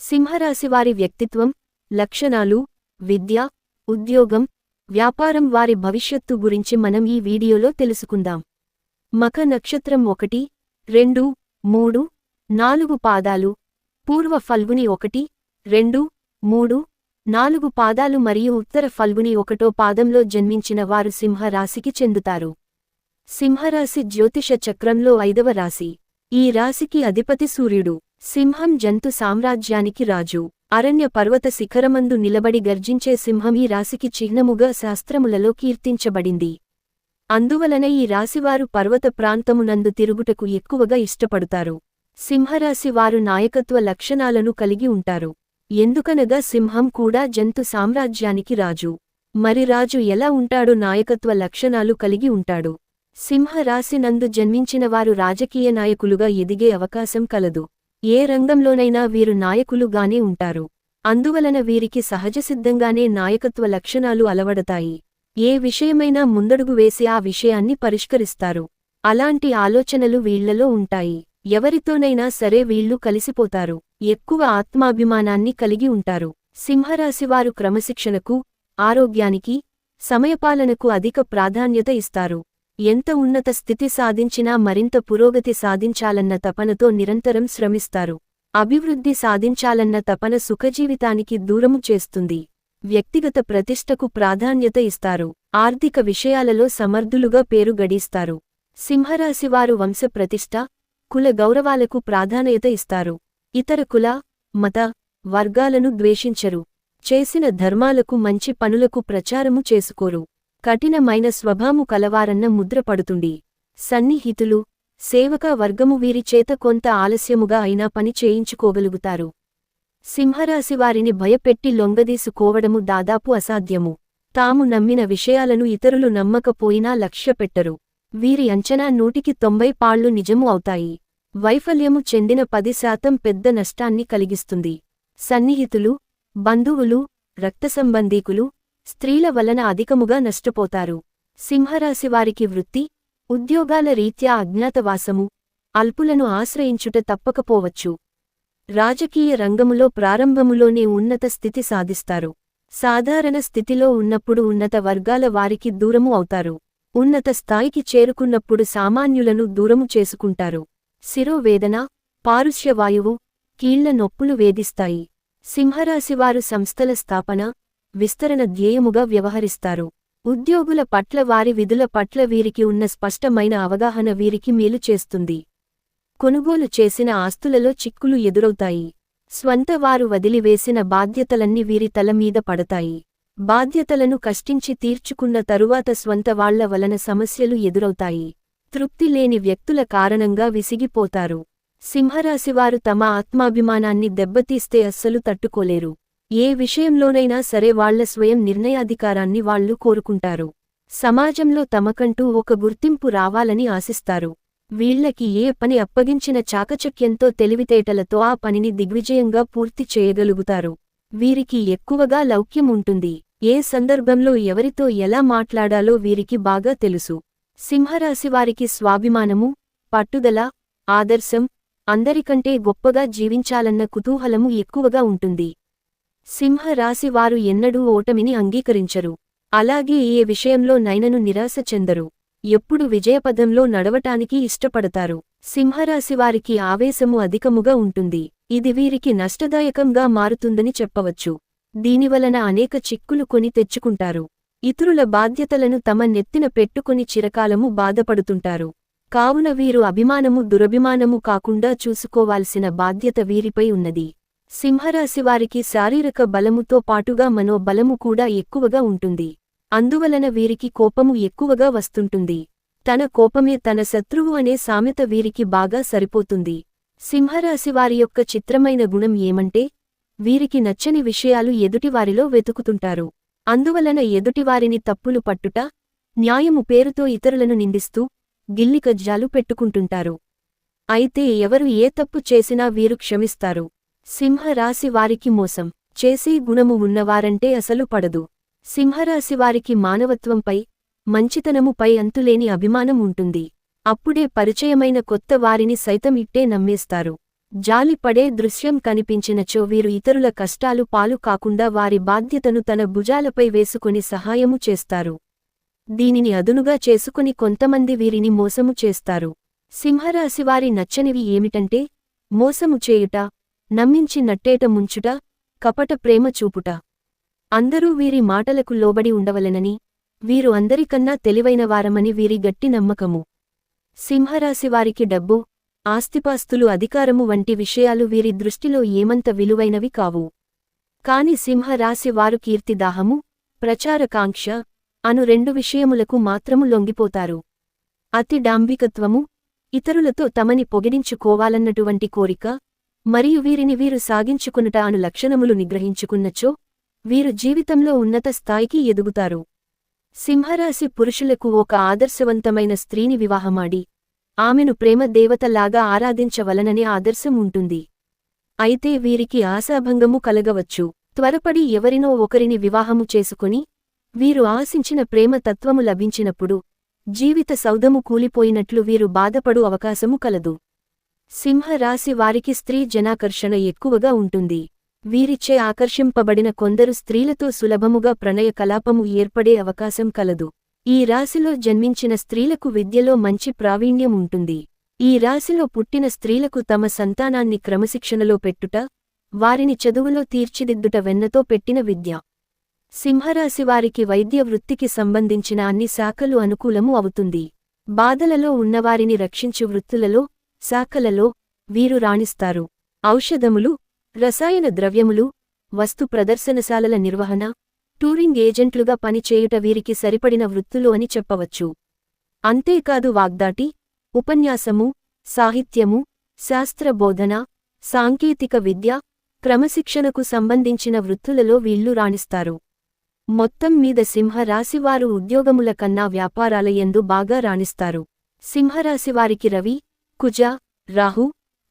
సింహరాశివారి వ్యక్తిత్వం లక్షణాలు విద్య ఉద్యోగం వ్యాపారం వారి భవిష్యత్తు గురించి మనం ఈ వీడియోలో తెలుసుకుందాం. మఖ నక్షత్రం ఒకటి రెండు మూడు నాలుగు పాదాలు పూర్వ ఫల్గుని ఒకటి రెండు మూడు నాలుగు పాదాలు మరియు ఉత్తర ఫల్గుని ఒకటో పాదంలో జన్మించిన వారు సింహరాశికి చెందుతారు. సింహరాశి జ్యోతిష చక్రంలో ఐదవ రాశి. ఈ రాశికి అధిపతి సూర్యుడు. సింహం జంతు సామ్రాజ్యానికి రాజు. అరణ్య పర్వత శిఖరమందు నిలబడి గర్జించే సింహం ఈ రాశికి చిహ్నముగా శాస్త్రములలో కీర్తించబడింది. అందువలన ఈ రాశివారు పర్వత ప్రాంతమునందు తిరుగుటకు ఎక్కువగా ఇష్టపడుతారు. సింహరాశి వారు నాయకత్వ లక్షణాలను కలిగి ఉంటారు. ఎందుకనగా సింహం కూడా జంతు సామ్రాజ్యానికి రాజు. మరి రాజు ఎలా ఉంటాడో నాయకత్వ లక్షణాలు కలిగి ఉంటాడు. సింహరాశి నందు జన్మించినవారు రాజకీయ నాయకులుగా ఎదిగే అవకాశం కలదు. ఏ రంగంలోనైనా వీరు నాయకులుగానే ఉంటారు. అందువలన వీరికి సహజసిద్ధంగానే నాయకత్వ లక్షణాలు అలవడతాయి. ఏ విషయమైనా ముందడుగు వేసి ఆ విషయాన్ని పరిష్కరిస్తారు. అలాంటి ఆలోచనలు వీళ్ళలో ఉంటాయి. ఎవరితోనైనా సరే వీళ్ళు కలిసిపోతారు. ఎక్కువ ఆత్మాభిమానాన్ని కలిగి ఉంటారు. సింహరాశివారు క్రమశిక్షణకు ఆరోగ్యానికి సమయపాలనకు అధిక ప్రాధాన్యత ఇస్తారు. ఎంత ఉన్నత స్థితి సాధించినా మరింత పురోగతి సాధించాలన్న తపనతో నిరంతరం శ్రమిస్తారు. అభివృద్ధి సాధించాలన్న తపన సుఖజీవితానికి దూరము చేస్తుంది. వ్యక్తిగత ప్రతిష్టకు ప్రాధాన్యత ఇస్తారు. ఆర్థిక విషయాలలో సమర్థులుగా పేరు గడిస్తారు. సింహరాశివారు వంశ ప్రతిష్ట కుల గౌరవాలకు ప్రాధాన్యత ఇస్తారు. ఇతర కుల మత వర్గాలను ద్వేషించరు. చేసిన ధర్మాలకు మంచి పనులకు ప్రచారము చేసుకోరు. కఠినమైన స్వభాము కలవారన్న ముద్రపడుతుంది సన్నిహితులు సేవక వర్గము వీరి చేత కొంత ఆలస్యముగా అయినా పని చేయించుకోగలుగుతారు. సింహరాశివారిని భయపెట్టి లొంగదీసుకోవడము దాదాపు అసాధ్యము. తాము నమ్మిన విషయాలను ఇతరులు నమ్మకపోయినా లక్ష్యపెట్టరు వీరి అంచనా నూటికి తొంభై పాళ్ళు నిజము అవుతాయి. వైఫల్యము చెందిన పది శాతం పెద్ద నష్టాన్ని కలిగిస్తుంది. సన్నిహితులు బంధువులు రక్తసంబంధీకులు స్త్రీల వలన అధికముగా నష్టపోతారు. సింహరాశివారికి వృత్తి ఉద్యోగాల రీత్యా అజ్ఞాతవాసము అల్పులను ఆశ్రయించుట తప్పకపోవచ్చు. రాజకీయ రంగములో ప్రారంభములోనే ఉన్నత స్థితి సాధిస్తారు. సాధారణ స్థితిలో ఉన్నప్పుడు ఉన్నత వర్గాల వారికి దూరము అవుతారు. ఉన్నత స్థాయికి చేరుకున్నప్పుడు సామాన్యులను దూరము చేసుకుంటారు. శిరోవేదన పారుష్యవాయువు కీళ్ళ నొప్పులు వేధిస్తాయి. సింహరాశివారు సంస్థల స్థాపన విస్తరణ ధ్యేయముగా వ్యవహరిస్తారు. ఉద్యోగుల పట్ల వారి విధుల పట్ల వీరికి ఉన్న స్పష్టమైన అవగాహన వీరికి మేలు చేస్తుంది. కొనుగోలు చేసిన ఆస్తులలో చిక్కులు ఎదురవుతాయి. స్వంత వారు వదిలివేసిన బాధ్యతలన్నీ వీరి తల మీద పడతాయి. బాధ్యతలను కష్టించి తీర్చుకున్న తరువాత స్వంత వాళ్ళ వలన సమస్యలు ఎదురవుతాయి. తృప్తి లేని వ్యక్తుల కారణంగా విసిగిపోతారు. సింహరాశివారు తమ ఆత్మాభిమానాన్ని దెబ్బతీస్తే అస్సలు తట్టుకోలేరు. ఏ విషయంలోనైనా సరే వాళ్ళ స్వయం నిర్ణయాధికారాన్ని వాళ్ళు కోరుకుంటారు. సమాజంలో తమకంటూ ఒక గుర్తింపు రావాలని ఆశిస్తారు. వీళ్ళకి ఏ పని అప్పగించిన చాకచక్యంతో తెలివితేటలతో ఆ పనిని దిగ్విజయంగా పూర్తి చేయగలుగుతారు. వీరికి ఎక్కువగా లౌక్యం ఉంటుంది. ఏ సందర్భంలో ఎవరితో ఎలా మాట్లాడాలో వీరికి బాగా తెలుసు. సింహరాశివారికి స్వాభిమానము పట్టుదల ఆదర్శం అందరికంటే గొప్పగా జీవించాలన్న కుతూహలము ఎక్కువగా ఉంటుంది. సింహరాశివారు ఎన్నడూ ఓటమిని అంగీకరించరు. అలాగే ఏ విషయంలో నైనను నిరాశ చెందరు. ఎప్పుడు విజయపదంలో నడవటానికి ఇష్టపడతారు. సింహరాశివారికి ఆవేశము అధికముగా ఉంటుంది. ఇది వీరికి నష్టదాయకంగా మారుతుందని చెప్పవచ్చు. దీనివలన అనేక చిక్కులు కొని తెచ్చుకుంటారు. ఇతరుల బాధ్యతలను తమ నెత్తిన పెట్టుకుని చిరకాలము బాధపడుతుంటారు. కావున వీరు అభిమానము దురభిమానము కాకుండా చూసుకోవాల్సిన బాధ్యత వీరిపై ఉన్నది. సింహరాశివారికి శారీరక బలముతో పాటుగా మనోబలము కూడా ఎక్కువగా ఉంటుంది. అందువలన వీరికి కోపము ఎక్కువగా వస్తుంటుంది. తన కోపమే తన శత్రువు అనే సామెత వీరికి బాగా సరిపోతుంది. సింహరాశివారి యొక్క చిత్రమైన గుణం ఏమంటే వీరికి నచ్చని విషయాలు ఎదుటివారిలో వెతుకుతుంటారు. అందువలన ఎదుటివారిని తప్పులు పట్టుట న్యాయము పేరుతో ఇతరులను నిందిస్తూ గిల్లికజ్జాలు పెట్టుకుంటుంటారు. అయితే ఎవరు ఏ తప్పు చేసినా వీరు క్షమిస్తారు. సింహరాశి వారికి మోసం. చేసే గుణము ఉన్నవారంటే అసలు పడదు. సింహరాశివారికి మానవత్వంపై మంచితనముపై అంతులేని అభిమానం ఉంటుంది. అప్పుడే పరిచయమైన కొత్త వారిని సైతం ఇట్టే నమ్మేస్తారు. జాలిపడే దృశ్యం కనిపించినచో వీరు ఇతరుల కష్టాలు పాలు కాకుండా వారి బాధ్యతను తన భుజాలపై వేసుకుని సహాయము చేస్తారు. దీనిని అదునుగా చేసుకుని కొంతమంది వీరిని మోసము చేస్తారు. సింహరాశివారి నచ్చనివి ఏమిటంటే మోసము చేయుట నమ్మించి నట్టేట ముంచుట కపట ప్రేమ చూపుట. అందరూ వీరి మాటలకు లోబడి ఉండవలెనని వీరు అందరికన్నా తెలివైనవారమని వీరి గట్టి నమ్మకము. సింహరాశివారికి డబ్బు ఆస్తిపాస్తులు అధికారము వంటి విషయాలు వీరి దృష్టిలో ఏమంత విలువైనవి కావు. కాని సింహరాశి వారు కీర్తిదాహము ప్రచారకాంక్ష అను రెండు విషయములకు మాత్రము లొంగిపోతారు. అతి డాంబికత్వము ఇతరులతో తమని పొగిడించుకోవాలన్నటువంటి కోరిక మరియు వీరిని వీరు సాగించుకునుట అను లక్షణములు నిగ్రహించుకున్నచో వీరు జీవితంలో ఉన్నత స్థాయికి ఎదుగుతారు. సింహరాశి పురుషులకు ఒక ఆదర్శవంతమైన స్త్రీని వివాహమాడి ఆమెను ప్రేమ దేవతలాగా ఆరాధించవలననే ఆదర్శం ఉంటుంది. అయితే వీరికి ఆశాభంగము కలగవచ్చు. త్వరపడి ఎవరినో ఒకరిని వివాహము చేసుకుని వీరు ఆశించిన ప్రేమ తత్వము లభించినప్పుడు జీవిత సౌదము కూలిపోయినట్లు వీరు బాధపడు అవకాశము కలదు. సింహరాశి వారికి స్త్రీ జనాకర్షణ ఎక్కువగా ఉంటుంది. వీరిచే ఆకర్షింపబడిన కొందరు స్త్రీలతో సులభముగా ప్రణయ కలాపము ఏర్పడే అవకాశం కలదు. ఈ రాశిలో జన్మించిన స్త్రీలకు విద్యలో మంచి ప్రావీణ్యం ఉంటుంది. ఈ రాశిలో పుట్టిన స్త్రీలకు తమ సంతానాన్ని క్రమశిక్షణలో పెట్టుట వారిని చదువులో తీర్చిదిద్దుట వెన్నతో పెట్టిన విద్య. సింహరాశివారికి వైద్య వృత్తికి సంబంధించిన అన్ని శాఖలు అనుకూలము అవుతుంది. బాధలలో ఉన్నవారిని రక్షించు వృత్తులలో శాఖలలో వీరు రాణిస్తారు. ఔషధములు రసాయన ద్రవ్యములు వస్తు ప్రదర్శనశాలల నిర్వహణ టూరింగ్ ఏజెంట్లుగా పనిచేయుట వీరికి సరిపడిన వృత్తులు అని చెప్పవచ్చు. అంతేకాదు వాగ్దాటి ఉపన్యాసము సాహిత్యము శాస్త్రబోధన సాంకేతిక విద్య క్రమశిక్షణకు సంబంధించిన వృత్తులలో వీళ్ళు రాణిస్తారు. మొత్తం మీద సింహరాశివారు ఉద్యోగముల కన్నా వ్యాపారాలయందు బాగా రాణిస్తారు. సింహరాశివారికి రవి కుజ రాహు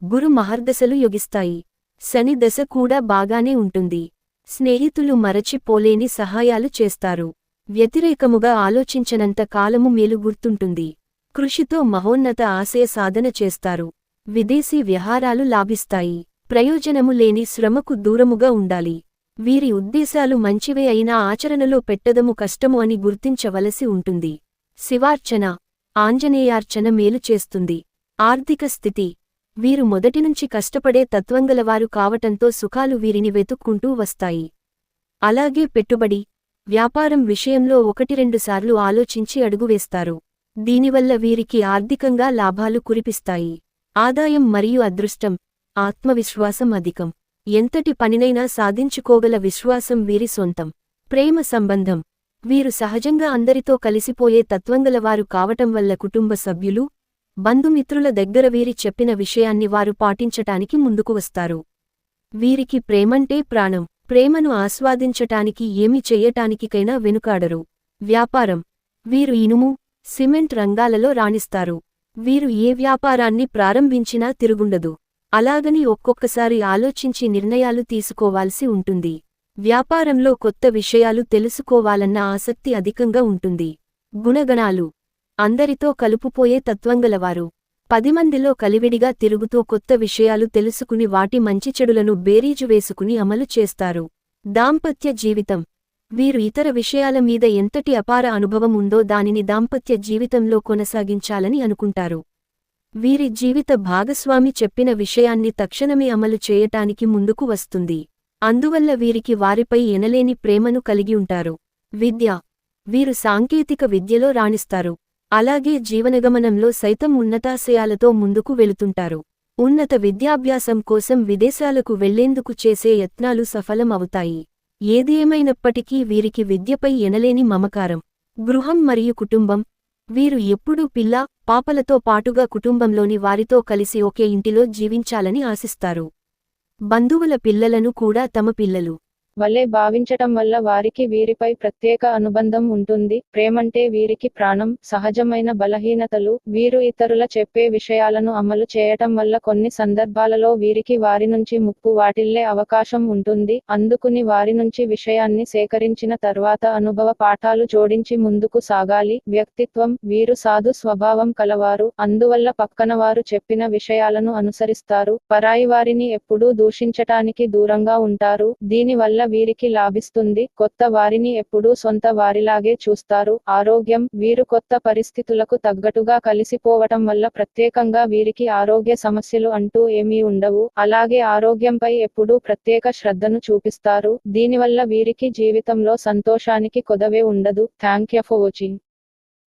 గురు మహర్దశలు యొగిస్తాయి. శని దశ కూడా బాగానే ఉంటుంది. స్నేహితులు మరచిపోలేని సహాయాలు చేస్తారు. వ్యతిరేకముగా ఆలోచించనంత కాలము మేలు గుర్తుంటుంది. కృషితో మహోన్నత ఆశయ సాధన చేస్తారు. విదేశీ వ్యహారాలు లాభిస్తాయి. ప్రయోజనము లేని శ్రమకు దూరముగా ఉండాలి. వీరి ఉద్దేశాలు మంచివే అయినా ఆచరణలో పెట్టదము కష్టము అని గుర్తించవలసి ఉంటుంది. శివార్చన ఆంజనేయార్చన మేలు చేస్తుంది. ఆర్థిక స్థితి. వీరు మొదటినుంచి కష్టపడే తత్వంగలవారు కావటంతో సుఖాలు వీరిని వెతుక్కుంటూ వస్తాయి. అలాగే పెట్టుబడి వ్యాపారం విషయంలో ఒకటి రెండుసార్లు ఆలోచించి అడుగువేస్తారు దీనివల్ల వీరికి ఆర్థికంగా లాభాలు కురిపిస్తాయి. ఆదాయం మరియు అదృష్టం ఆత్మవిశ్వాసం అధికం. ఎంతటి పనినైనా సాధించుకోగల విశ్వాసం వీరి సొంతం. ప్రేమ సంబంధం. వీరు సహజంగా అందరితో కలిసిపోయే తత్వంగలవారు కావటం వల్ల కుటుంబ సభ్యులు బంధుమిత్రుల దగ్గర వీరి చెప్పిన విషయాన్ని వారు పాటించటానికి ముందుకు వస్తారు. వీరికి ప్రేమంటే ప్రాణం ప్రేమను ఆస్వాదించటానికి ఏమి చెయ్యటానికికైనా వెనుకాడరు. వ్యాపారం. వీరు ఇనుము సిమెంట్ రంగాలలో రాణిస్తారు. వీరు ఏ వ్యాపారాన్ని ప్రారంభించినా తిరుగుండదు. అలాగని ఒక్కొక్కసారి ఆలోచించి నిర్ణయాలు తీసుకోవాల్సి ఉంటుంది. వ్యాపారంలో కొత్త విషయాలు తెలుసుకోవాలన్న ఆసక్తి అధికంగా ఉంటుంది. గుణగణాలు. అందరితో కలుపుపోయే తత్వంగలవారు. పదిమందిలో కలివిడిగా తిరుగుతూ కొత్త విషయాలు తెలుసుకుని వాటి మంచి చెడులను బేరీజు వేసుకుని అమలు చేస్తారు. దాంపత్య జీవితం. వీరు ఇతర విషయాల మీద ఎంతటి అపార అనుభవం ఉందో దానిని దాంపత్య జీవితంలో కొనసాగించాలని అనుకుంటారు. వీరి జీవిత భాగస్వామి చెప్పిన విషయాన్ని తక్షణమే అమలు చేయటానికి ముందుకు వస్తుంది. అందువల్ల వీరికి వారిపై ఎనలేని ప్రేమను కలిగి ఉంటారు. విద్య. వీరు సాంకేతిక విద్యలో రాణిస్తారు. అలాగే జీవనగమనంలో సైతం ఉన్నతాశయాలతో ముందుకు వెళుతుంటారు. ఉన్నత విద్యాభ్యాసం కోసం విదేశాలకు వెళ్ళేందుకు చేసే యత్నాలు సఫలం అవుతాయి ఏది ఏమైనప్పటికీ వీరికి విద్యపై ఎనలేని మమకారం. గృహం మరియు కుటుంబం. వీరు ఎప్పుడూ పిల్ల పాపలతో పాటుగా కుటుంబంలోని వారితో కలిసి ఒకే ఇంటిలో జీవించాలని ఆశిస్తారు. బంధువుల పిల్లలను కూడా తమ పిల్లలు. వలె భావించటం వల్ల వారికి వీరిపై ప్రత్యేక అనుబంధం ఉంటుంది. ప్రేమంటే వీరికి ప్రాణం సహజమైన బలహీనతలు వీరు ఇతరుల చెప్పే విషయాలను అమలు చేయటం వల్ల కొన్ని సందర్భాలలో వీరికి వారి నుంచి ముప్పు వాటిల్లే అవకాశం ఉంటుంది. అందుకుని వారి నుంచి విషయాన్ని సేకరించిన తర్వాత అనుభవ పాఠాలు జోడించి ముందుకు సాగాలి. వ్యక్తిత్వం వీరు సాధు స్వభావం కలవారు. అందువల్ల పక్కన వారు చెప్పిన విషయాలను అనుసరిస్తారు. పరాయి వారిని ఎప్పుడూ దూషించటానికి దూరంగా ఉంటారు. దీని వల్ల వీరికి లాభిస్తుంది. కొత్త వారిని ఎప్పుడూ సొంత వారిలాగే చూస్తారు. ఆరోగ్యం వీరు కొత్త పరిస్థితులకు తగ్గట్టుగా కలిసిపోవటం వల్ల ప్రత్యేకంగా వీరికి ఆరోగ్య సమస్యలు అంటూ ఏమీ ఉండవు. అలాగే ఆరోగ్యంపై ఎప్పుడూ ప్రత్యేక శ్రద్ధను చూపిస్తారు. దీనివల్ల వీరికి జీవితంలో సంతోషానికి కొదవే ఉండదు. Thank you for watching.